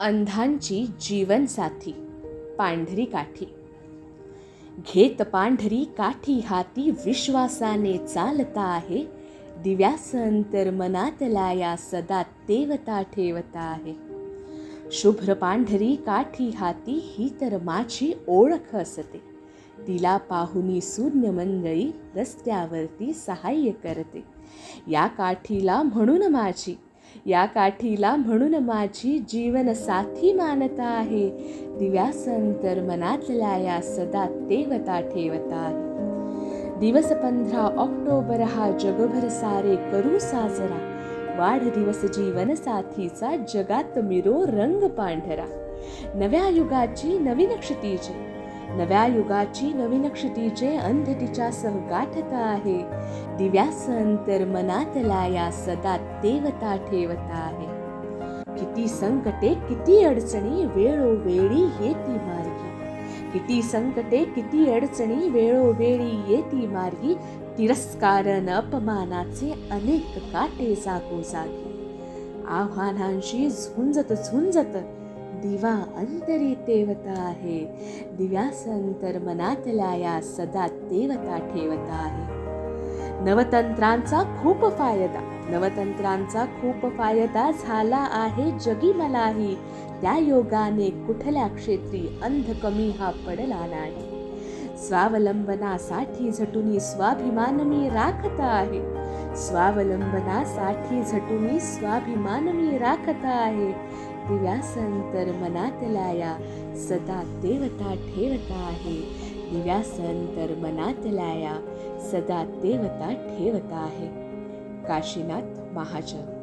अंधांची जीवनसाथी पांढरी काठी. घेत पांढरी काठी हाती विश्वासाने चालता आहे दिव्यास अंतर मनातला या सदा देवता ठेवता आहे. शुभ्र पांढरी काठी हाती ही तर माझी ओळख असते तिला पाहुनी शून्य मंडळी रस्त्यावरती सहाय्य करते. या काठीला म्हणून माझी या काठीला म्हणून माझी जीवन साथी मानता आहे. दिव्यासंतर मनातल्या या सदा तेवता ठेवता आहे दिवस पंधरा ऑक्टोबर हा जगभर सारे करू साजरा. वाढदिवस जीवन साथीचा जगात मिरो रंग पांढरा. नव्या युगाची नवीन क्षितिजे. नव्या युगाची नवीन क्षितिजे अंध तिच्या सह आहे आहे दिव्यासंतर मनातला या सदा देवता ठेवता आहे. किती संकटे किती अडचणी वेळोवेळी येती मार्गी. किती संकटे किती अडचणी वेळोवेळी येती मार्गी. तिरस्कारण अपमानाचे अनेक काटे जागोजागी. आव्हानांशी झुंजत झुंजत दिवा अंतरी तेवता आहे. दिव्यासंतर मनातल्या या सदा तेवता ठेवता आहे. नवतंत्रांचा खूप फायदा नवतंत्रांचा खूप फायदा झाला आहे जगी मलाही. त्या योगाने कुठल्या क्षेत्री अंध कमी हा पडला नाही. स्वावलंबनासाठी झटुनी स्वाभिमान मी राखत आहे. स्वावलंबनासाठी झटुनी स्वाभिमान मी राखत आहे. दिव्यासंतर मनातल्या या सदा देवता ठेवता आहे. दिव्यासंतर मनातल्या या सदा देवता ठेवता आहे. काशीनाथ महाजन.